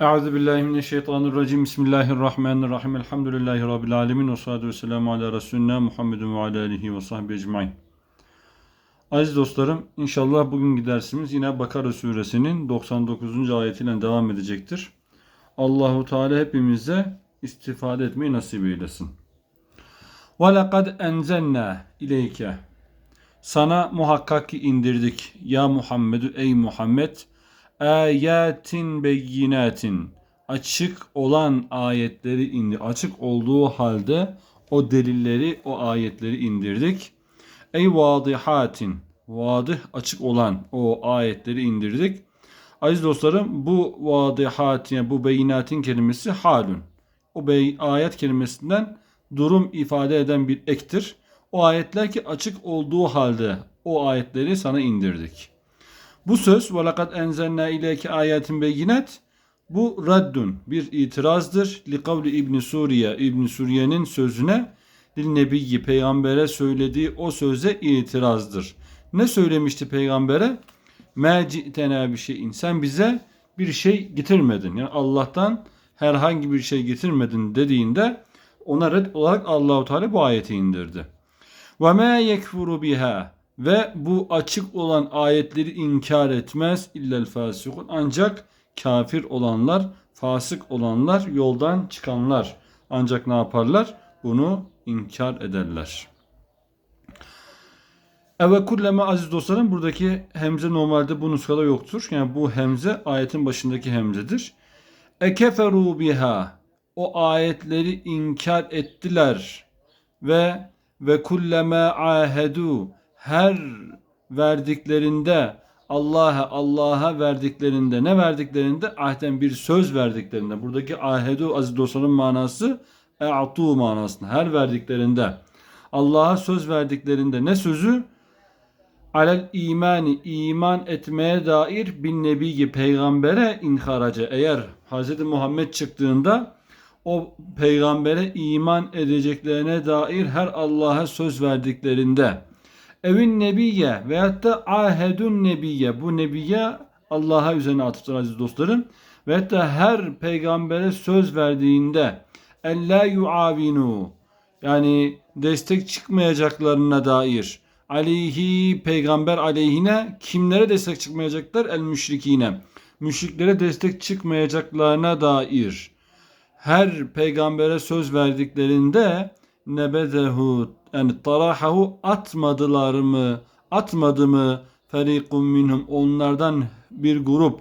Euzu billahi mineşşeytanirracim. Bismillahirrahmanirrahim. Elhamdülillahi rabbil alamin ve salatu vesselamu ala resulina Muhammedin ve ala alihi ve sahbihi ecmaîn. Aziz dostlarım, inşallah bugünkü dersimiz yine Bakara suresinin 99. ayetiyle devam edecektir. Allahu Teala hepimize istifade etmeyi nasip eylesin. Ve lekad enzelna ileyke. Sana muhakkak ki indirdik ya Muhammedü ey Muhammed ayatin beyinatin açık olan ayetleri indi açık olduğu halde o delilleri o ayetleri indirdik. Ey vadihatin vadih açık olan o ayetleri indirdik. Aziz dostlarım bu vadihatin yani bu beyinatin kelimesi halün. O bey, ayet kelimesinden durum ifade eden bir ektir. O ayetler ki açık olduğu halde o ayetleri sana indirdik. Bu söz ve lekad enzelna ileyke ayatin beyinat bu raddun bir itirazdır. Li kavli İbn Suriye İbn Suriye'nin sözüne dil nebiyyi peygambere söylediği o söze itirazdır. Ne söylemişti peygambere? Ma ci'tena bir şeyin. Sen bize bir şey getirmedin. Yani Allah'tan herhangi bir şey getirmedin dediğinde ona red olarak Allahu Teala bu ayeti indirdi. Ve ma yekfuru biha ve bu açık olan ayetleri inkar etmez illel fasikun ancak kafir olanlar, fasık olanlar, yoldan çıkanlar ancak ne yaparlar? Bunu inkar ederler. Eve kulleme aziz dostlarım buradaki hemze normalde bu nuskada yoktur. Yani bu hemze ayetin başındaki hemzedir. Ekeferu biha o ayetleri inkar ettiler ve ve kulleme ahedu her verdiklerinde Allah'a Allah'a verdiklerinde ne verdiklerinde? Ahden bir söz verdiklerinde. Buradaki ahedu aziz dostlarım manası e'tu manasında. Her verdiklerinde. Allah'a söz verdiklerinde ne sözü? Alel imani iman etmeye dair bin nebiyi peygambere inharaca. Eğer Hz. Muhammed çıktığında o peygambere iman edeceklerine dair her Allah'a söz verdiklerinde evin nebiye veyahut da ahedun nebiye bu nebiye Allah'a üzerine atıftır aziz dostlarım. Veyahut da her peygambere söz verdiğinde ella yuavinu yani destek çıkmayacaklarına dair aleyhi peygamber aleyhine kimlere destek çıkmayacaklar? El müşrikine. Müşriklere destek çıkmayacaklarına dair her peygambere söz verdiklerinde nebezehu yani tarahahu atmadılar mı atmadı mı ferikun minhum onlardan bir grup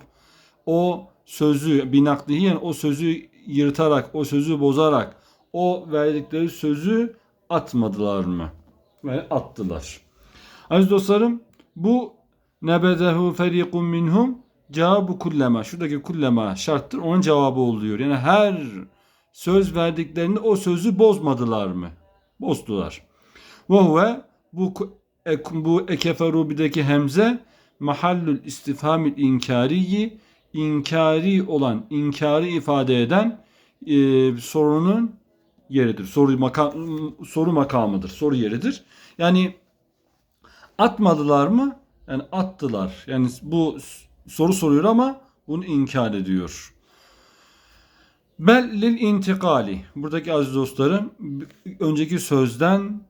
o sözü binaklihi yani o sözü yırtarak o sözü bozarak o verdikleri sözü atmadılar mı? Ve attılar. Aziz dostlarım bu nebezehu ferikun minhum cevabı kullema. Şuradaki kullema şarttır. Onun cevabı oluyor. Yani her söz verdiklerinde o sözü bozmadılar mı? Bozdular. Ve huve bu bu ekeferubideki hemze mahallül istifhamil inkariyi inkari olan, inkarı ifade eden e, sorunun yeridir. Soru makam, soru makamıdır. Soru yeridir. Yani atmadılar mı? Yani attılar. Yani bu soru soruyor ama bunu inkar ediyor. Bellil intikali. Buradaki aziz dostlarım önceki sözden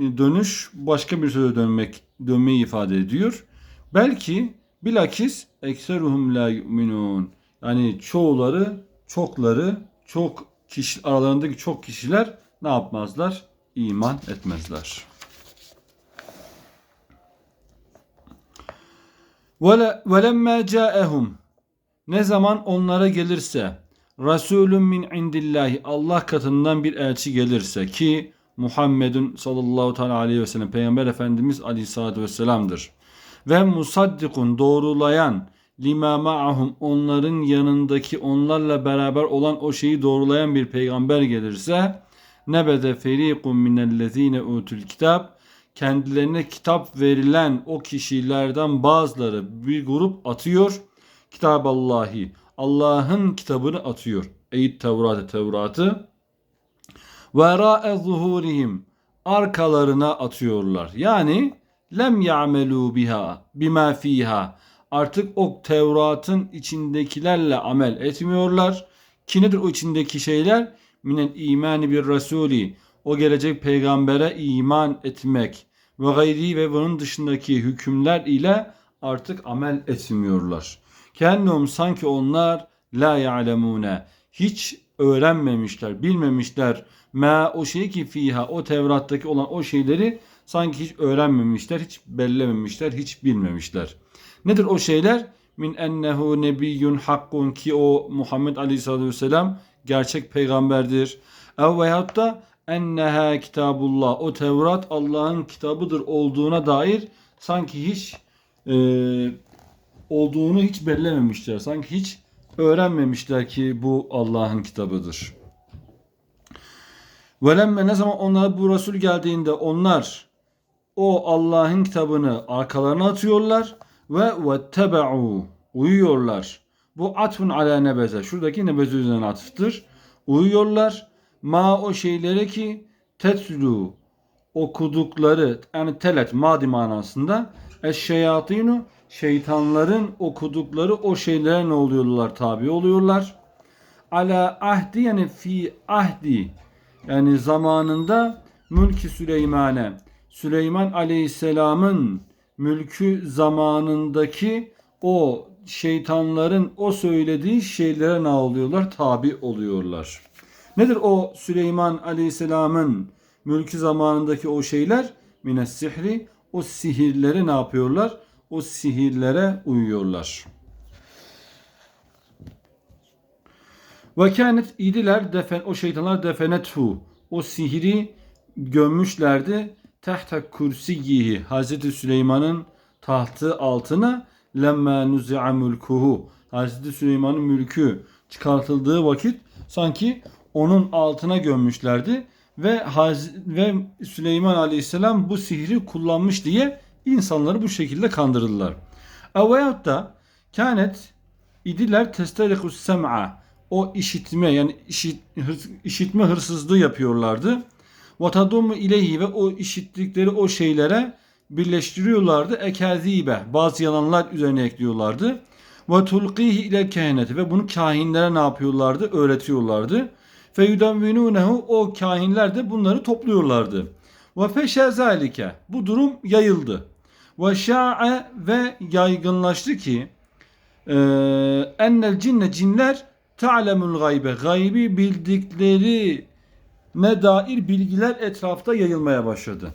dönüş başka bir söze dönmek dönmeyi ifade ediyor. Belki bilakis ekseruhum la yu'minun. Yani çoğuları, çokları, çok kişi aralarındaki çok kişiler ne yapmazlar? İman etmezler. Ve lemma ca'ehum ne zaman onlara gelirse Resulün min indillahi. Allah katından bir elçi gelirse ki Muhammedun sallallahu teala aleyhi ve sellem Peygamber Efendimiz aleyhissalatü vesselam'dır. Ve musaddikun doğrulayan lima ma'ahum onların yanındaki onlarla beraber olan o şeyi doğrulayan bir peygamber gelirse nebede ferikun minellezine utul kitap kendilerine kitap verilen o kişilerden bazıları bir grup atıyor. Kitab Allahi Allah'ın kitabını atıyor. Eyt Tevrat'ı Tevrat'ı ve ra'e zuhurihim arkalarına atıyorlar. Yani lem ya'melu biha bima fiha artık o Tevrat'ın içindekilerle amel etmiyorlar. Ki nedir o içindeki şeyler? Minel imani bir rasuli. O gelecek peygambere iman etmek ve gayri ve bunun dışındaki hükümler ile artık amel etmiyorlar. Kendum sanki onlar la ya'lemune hiç öğrenmemişler, bilmemişler. Ma o şey ki fiha o Tevrat'taki olan o şeyleri sanki hiç öğrenmemişler, hiç bellememişler, hiç bilmemişler. Nedir o şeyler? Min ennehu nebiyyun hakkun ki o Muhammed Aleyhisselatü Vesselam gerçek peygamberdir. Ev veyahut da enneha kitabullah o Tevrat Allah'ın kitabıdır olduğuna dair sanki hiç e, olduğunu hiç bellememişler. Sanki hiç öğrenmemişler ki bu Allah'ın kitabıdır. Velemme ne zaman onlara bu Resul geldiğinde onlar o Allah'ın kitabını arkalarına atıyorlar ve vettebe'u uyuyorlar. Bu atfun ala nebeze. Şuradaki nebeze üzerine atıftır. Uyuyorlar. Ma o şeylere ki tetlu okudukları yani telet madi manasında eşşeyatinu şeytanların okudukları o şeylere ne oluyorlar tabi oluyorlar. Ala ahdi yani fi ahdi yani zamanında mülki Süleyman'e Süleyman Aleyhisselam'ın mülkü zamanındaki o şeytanların o söylediği şeylere ne oluyorlar? Tabi oluyorlar. Nedir o Süleyman Aleyhisselam'ın mülkü zamanındaki o şeyler? Mine sihri. O sihirleri ne yapıyorlar? O sihirlere uyuyorlar. Ve kânet idiler defen o şeytanlar defenethu. O sihiri gömmüşlerdi. Tahta kursiyihi Hazreti Süleyman'ın tahtı altına lemma nuzi'a mülkuhu. Hazreti Süleyman'ın mülkü çıkartıldığı vakit sanki onun altına gömmüşlerdi ve Haz ve Süleyman Aleyhisselam bu sihri kullanmış diye insanları bu şekilde kandırdılar. Veyahut da kânet idiler testarikus sem'a o işitme yani işit, hırs, işitme hırsızlığı yapıyorlardı. Vatadumu ileyhi ve o işittikleri o şeylere birleştiriyorlardı. Ekazibe bazı yalanlar üzerine ekliyorlardı. Ve tulqihi ile kehaneti ve bunu kahinlere ne yapıyorlardı? Öğretiyorlardı. Feyudamvinunehu o kahinler de bunları topluyorlardı. Ve feşe zalike bu durum yayıldı. Ve şa'e ve yaygınlaştı ki e, ennel cinne cinler ta'lemul gaybe gaybi bildikleri ne dair bilgiler etrafta yayılmaya başladı.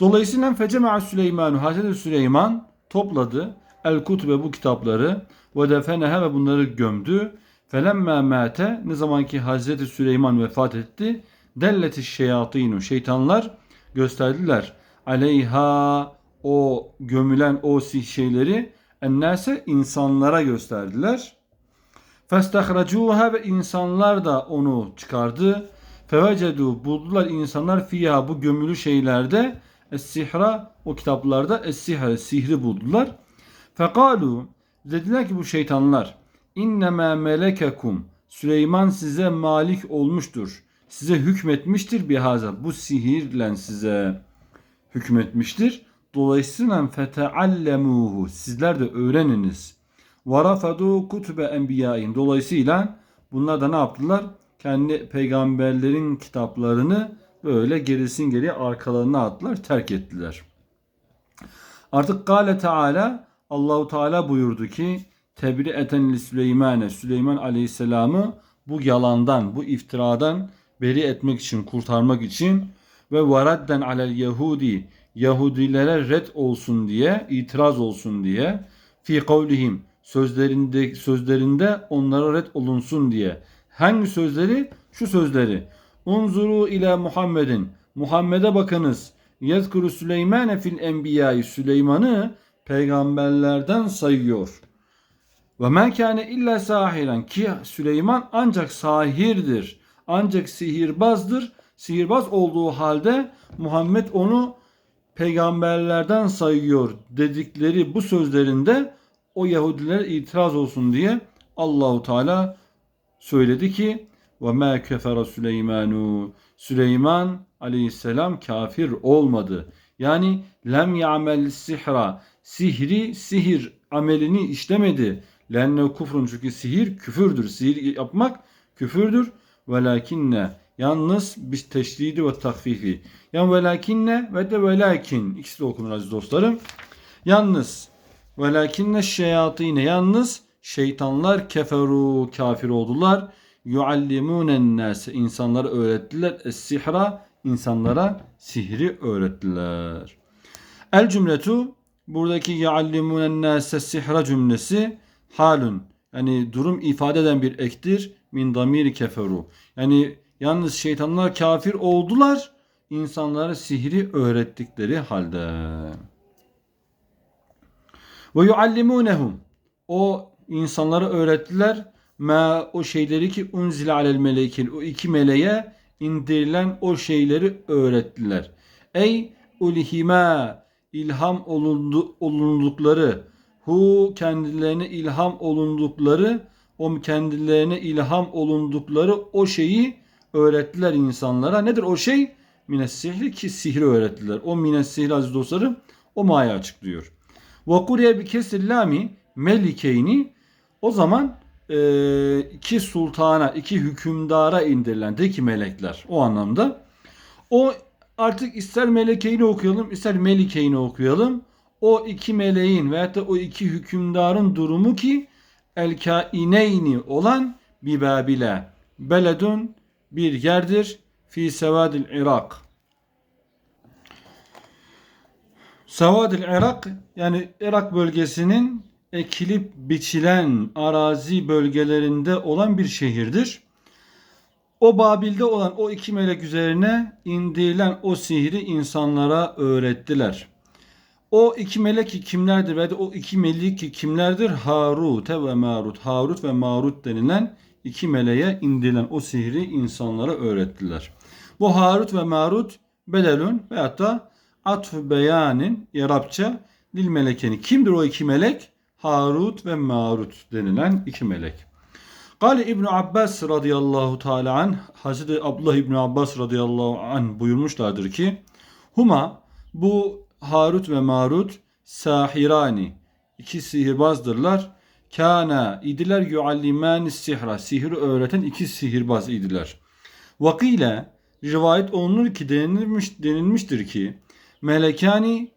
Dolayısıyla fecema'a Süleymanu Hazreti Süleyman topladı el kutube bu kitapları ve defenehe ve bunları gömdü. Felemme mate ne zaman ki Hazreti Süleyman vefat etti delleti şeyatinu şeytanlar gösterdiler aleyha o gömülen o şeyleri ennase insanlara gösterdiler. Festahracuha ve insanlar da onu çıkardı. Fevecedu buldular insanlar fiha bu gömülü şeylerde es-sihra o kitaplarda es-sihre sihri buldular. Fekalu dediler ki bu şeytanlar innema melekekum Süleyman size malik olmuştur. Size hükmetmiştir bihaza. Bu sihirle size hükmetmiştir. Dolayısıyla feteallemuhu sizler de öğreniniz. Varafadu kutube enbiyain. Dolayısıyla bunlar da ne yaptılar? Kendi peygamberlerin kitaplarını böyle gerisin geriye arkalarına attılar, terk ettiler. Artık Gale Teala Allahu Teala buyurdu ki tebri eten li Süleymane Süleyman Aleyhisselam'ı bu yalandan, bu iftiradan beri etmek için, kurtarmak için ve varadden alel Yahudi Yahudilere red olsun diye, itiraz olsun diye fi kavlihim sözlerinde sözlerinde onlara red olunsun diye. Hangi sözleri? Şu sözleri. Unzuru ile Muhammedin. Muhammed'e bakınız. Yezkuru Süleymane fil enbiyayı. Süleyman'ı peygamberlerden sayıyor. Ve men kâne illa sahiren ki Süleyman ancak sahirdir. Ancak sihirbazdır. Sihirbaz olduğu halde Muhammed onu peygamberlerden sayıyor dedikleri bu sözlerinde o Yahudiler itiraz olsun diye Allahu Teala söyledi ki ve ma kefere Süleymanu Süleyman aleyhisselam kafir olmadı. Yani lem ya'mel sihra sihri sihir amelini işlemedi. Lenne kufrun çünkü sihir küfürdür. Sihir yapmak küfürdür. Velakinne yalnız biz teşdidi ve takfifi. Yani velakinne ve de velakin ikisi de okunur aziz dostlarım. Yalnız velakinne şeyatine yalnız şeytanlar keferu kafir oldular. Yuallimunen nase insanlara öğrettiler. Es-sihra insanlara sihri öğrettiler. El cümletu buradaki yuallimunen nase sihra cümlesi halun yani durum ifade eden bir ektir min damiri keferu. Yani yalnız şeytanlar kafir oldular insanlara sihri öğrettikleri halde. Ve yuallimunehum o insanlara öğrettiler ma o şeyleri ki unzile alel melekin o iki meleğe indirilen o şeyleri öğrettiler. Ey ulihima ilham olundu, olundukları hu kendilerine ilham olundukları o kendilerine ilham olundukları o şeyi öğrettiler insanlara. Nedir o şey? Mines sihri ki sihri öğrettiler. O mines sihri aziz dostlarım o maya açıklıyor. Ve kuriye bi kesir lami melikeyni o zaman e, iki sultana, iki hükümdara indirilen de ki melekler o anlamda. O artık ister melekeyni okuyalım, ister melikeyni okuyalım. O iki meleğin veyahut da o iki hükümdarın durumu ki el kaineyni olan bir Babile. Beledun bir yerdir fi sevadil Irak. Sevadil Irak yani Irak bölgesinin ekilip biçilen arazi bölgelerinde olan bir şehirdir. O Babil'de olan o iki melek üzerine indirilen o sihri insanlara öğrettiler. O iki melek ki kimlerdir ve o iki melek ki kimlerdir? Harut ve Marut. Harut ve Marut denilen iki meleğe indirilen o sihri insanlara öğrettiler. Bu Harut ve Marut bedelün veyahut da atf beyanin Arapça dil melekeni. Kimdir o iki melek? Harut ve Marut denilen iki melek. Kale İbn Abbas radıyallahu teala an Hazreti Abdullah İbn Abbas radıyallahu an buyurmuşlardır ki Huma bu Harut ve Marut sahirani iki sihirbazdırlar. Kana idiler yuallimani sihra sihri öğreten iki sihirbaz idiler. Vakile rivayet olunur ki denilmiş, denilmiştir ki melekani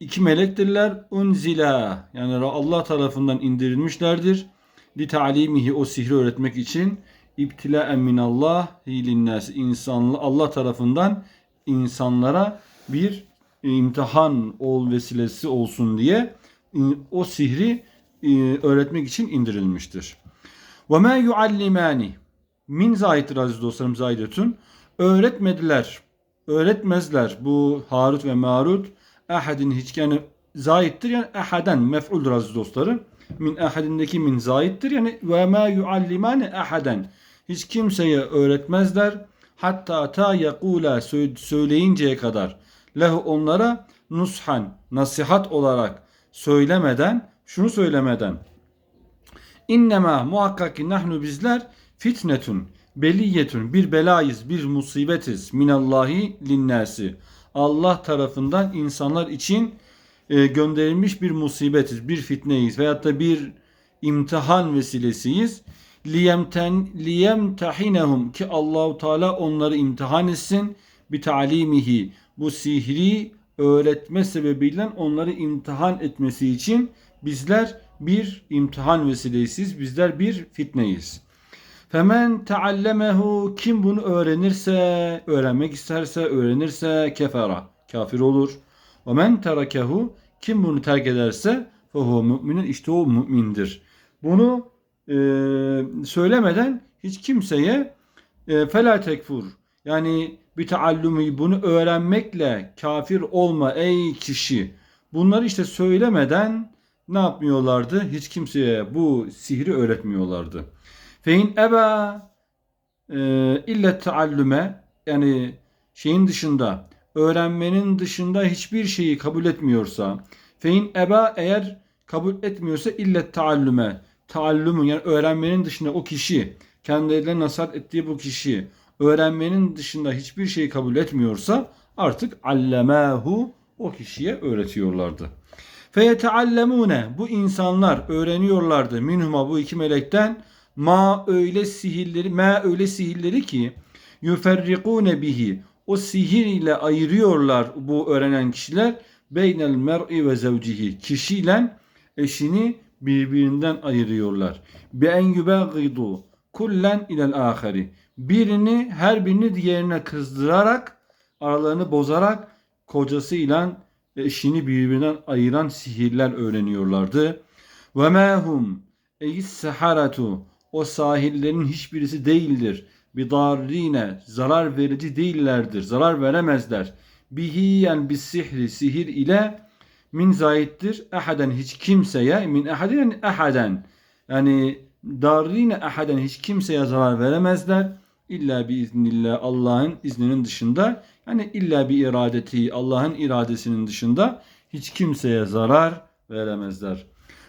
iki melektirler unzila yani Allah tarafından indirilmişlerdir. Li ta'limihi o sihri öğretmek için ibtila'en minallah linnas insanlı Allah tarafından insanlara bir imtihan ol vesilesi olsun diye o sihri öğretmek için indirilmiştir. Ve ma yuallimani min zahittir aziz dostlarım zahidetun öğretmediler öğretmezler bu Harut ve Marut ahadin hiç yani zahittir yani ahaden mef'uldur aziz dostlarım. Min ahadindeki min zahittir yani ve ma yuallimani ahaden. Hiç kimseye öğretmezler. Hatta ta yakula söyleyinceye kadar lehu onlara nushan nasihat olarak söylemeden şunu söylemeden innema muhakkak ki nahnu bizler fitnetun beliyetun bir belayız bir musibetiz minallahi linnasi Allah tarafından insanlar için e, gönderilmiş bir musibetiz, bir fitneyiz veyahut da bir imtihan vesilesiyiz. Liyemten liyemtahinehum ki Allahu Teala onları imtihan etsin bi talimihi bu sihri öğretme sebebiyle onları imtihan etmesi için bizler bir imtihan vesilesiyiz. Bizler bir fitneyiz. Femen teallemehu kim bunu öğrenirse, öğrenmek isterse, öğrenirse kefera, kafir olur. Ve men terakehu kim bunu terk ederse fehu müminin işte o mümindir. Bunu e, söylemeden hiç kimseye e, fela tekfur yani bir taallumi bunu öğrenmekle kafir olma ey kişi. Bunları işte söylemeden ne yapmıyorlardı? Hiç kimseye bu sihri öğretmiyorlardı. Fein eba e, ille taallüme yani şeyin dışında öğrenmenin dışında hiçbir şeyi kabul etmiyorsa fein eba eğer kabul etmiyorsa ille taallüme taallümün yani öğrenmenin dışında o kişi kendilerine nasihat ettiği bu kişi öğrenmenin dışında hiçbir şeyi kabul etmiyorsa artık allemehu o kişiye öğretiyorlardı. Feyeteallemune bu insanlar öğreniyorlardı minhuma bu iki melekten. Ma öyle sihirleri ma öyle sihirleri ki yuferrikune bihi. O sihir ile ayırıyorlar bu öğrenen kişiler. Beynel mer'i ve zevcihi. Kişiyle eşini birbirinden ayırıyorlar. Bi en yubagidu kullen ilel ahari birini her birini diğerine kızdırarak aralarını bozarak kocasıyla eşini birbirinden ayıran sihirler öğreniyorlardı. Ve mehum eyis seharatu o sahillerin hiçbirisi değildir. Bidarrine zarar verici değillerdir. Zarar veremezler. Bihiyen bis sihri sihir ile min zayittir. Ehaden hiç kimseye min ehadin yani ehaden yani darrine ehaden hiç kimseye zarar veremezler. İlla bi iznillah Allah'ın izninin dışında yani illa bir iradeti Allah'ın iradesinin dışında hiç kimseye zarar veremezler.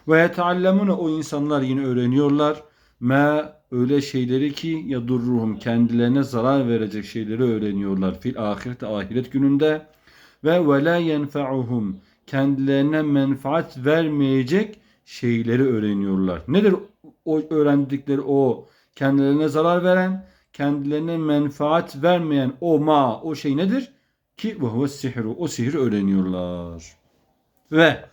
Ve yeteallemune o insanlar yine öğreniyorlar. Me öyle şeyleri ki yadurruhum kendilerine zarar verecek şeyleri öğreniyorlar. Fil ahirete ahiret gününde ve ve la yenfa'uhum kendilerine menfaat vermeyecek şeyleri öğreniyorlar. Nedir o öğrendikleri o kendilerine zarar veren, kendilerine menfaat vermeyen o ma, o şey nedir? Ki ve huve sihru, o sihri öğreniyorlar. Ve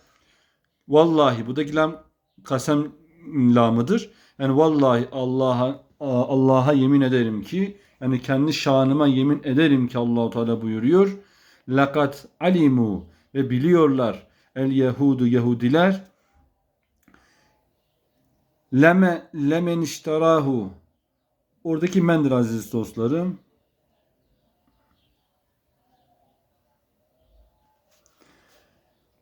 vallahi bu da lam kasem lamıdır. Yani vallahi Allah'a Allah'a yemin ederim ki yani kendi şanıma yemin ederim ki Allahu Teala buyuruyor. Lakat alimu ve biliyorlar el Yahudu Yahudiler leme lemen iştarahu oradaki mendir aziz dostlarım.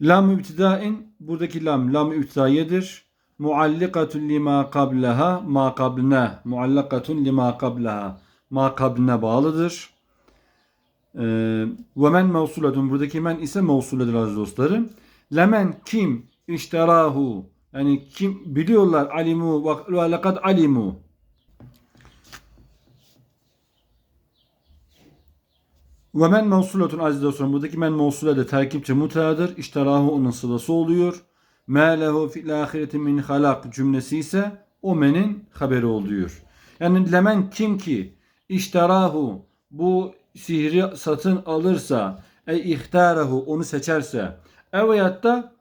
Lam mübtidain buradaki lam lam mübtidaiyedir. Muallikatun lima qablaha ma qabline muallakatun lima qablaha ma qabline bağlıdır. Ee, ve men mevsulatun buradaki men ise mevsuledir aziz dostlarım. Lemen kim işterahu yani kim biliyorlar alimu ve lekad alimu Ve men mevsulatun aziz dostlarım buradaki men mevsule de terkipçe mutadır. İşterahu onun sılası oluyor. Me lehu fil ahireti min halak cümlesi ise o menin haberi oluyor. Yani lemen kim ki işterahu bu sihri satın alırsa ey ihtarahu onu seçerse evet da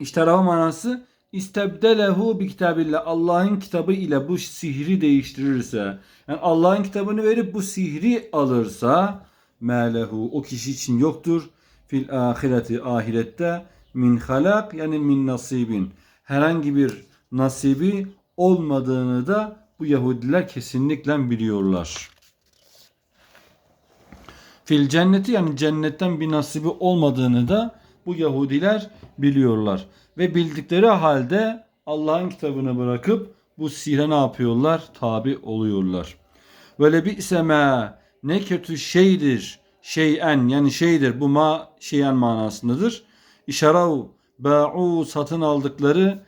işterahu manası istebdelehu bi kitabillah Allah'ın kitabı ile bu sihri değiştirirse yani Allah'ın kitabını verip bu sihri alırsa melehu o kişi için yoktur fil ahireti ahirette min halak yani min nasibin herhangi bir nasibi olmadığını da bu Yahudiler kesinlikle biliyorlar. Fil cenneti yani cennetten bir nasibi olmadığını da bu Yahudiler biliyorlar. Ve bildikleri halde Allah'ın kitabını bırakıp bu sihre ne yapıyorlar? Tabi oluyorlar. Böyle bir iseme ne kötü şeydir. Şeyen yani şeydir. Bu ma şeyen manasındadır. İşarav ba'u satın aldıkları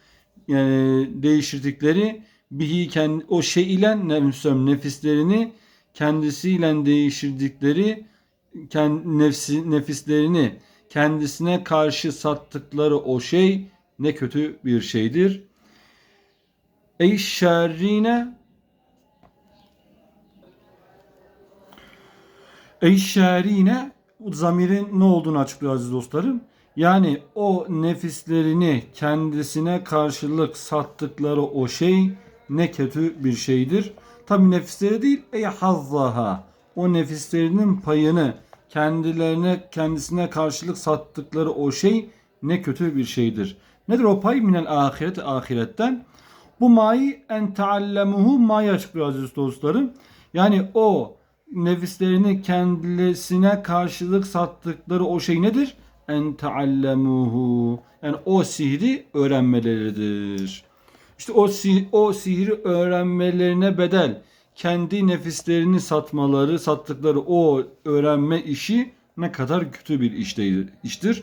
yani değiştirdikleri bihi kendi, o şey ile nefsem nefislerini kendisiyle değiştirdikleri kendi nefsi nefislerini kendisine karşı sattıkları o şey ne kötü bir şeydir. Ey şerrine Ey şerrine zamirin ne olduğunu açıklıyor aziz dostlarım. Yani o nefislerini kendisine karşılık sattıkları o şey ne kötü bir şeydir. Tabi nefisleri değil ey hazzaha o nefislerinin payını kendilerine kendisine karşılık sattıkları o şey ne kötü bir şeydir. Nedir o pay? Minel ahiret ahiretten. Bu mayi en taallemuhu ma'yı açıklıyor aziz dostlarım. Yani o nefislerini kendisine karşılık sattıkları o şey nedir? En taallemuhu. Yani o sihri öğrenmeleridir. İşte o, sih o sihri öğrenmelerine bedel kendi nefislerini satmaları, sattıkları o öğrenme işi ne kadar kötü bir iştir. iştir.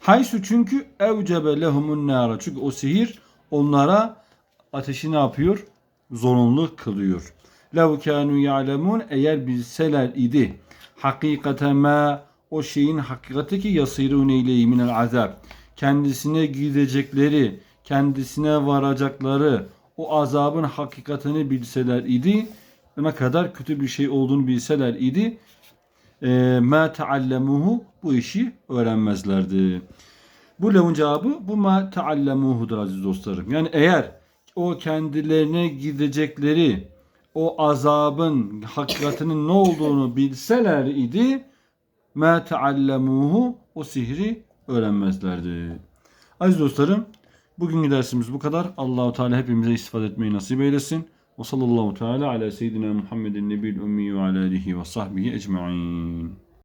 Haysu çünkü evcebe lehumun nara. Çünkü o sihir onlara ateşi ne yapıyor? Zorunlu kılıyor. Lev kanu ya'lemun eğer bilseler idi. Hakikate ma o şeyin hakikati ki yasirun ileyhi minel azab. kendisine gidecekleri, kendisine varacakları o azabın hakikatini bilseler idi, ne kadar kötü bir şey olduğunu bilseler idi, e, ma taallemuhu bu işi öğrenmezlerdi. Bu levun cevabı bu ma taallemuhudur aziz dostlarım. Yani eğer o kendilerine gidecekleri o azabın hakikatinin ne olduğunu bilseler idi ma taallemuhu o sihri öğrenmezlerdi. Aziz dostlarım bugünkü dersimiz bu kadar. Allahu Teala hepimize istifade etmeyi nasip eylesin. Ve sallallahu teala ala seyyidina Muhammedin nebil ümmi ve ala alihi ve sahbihi ecmaîn.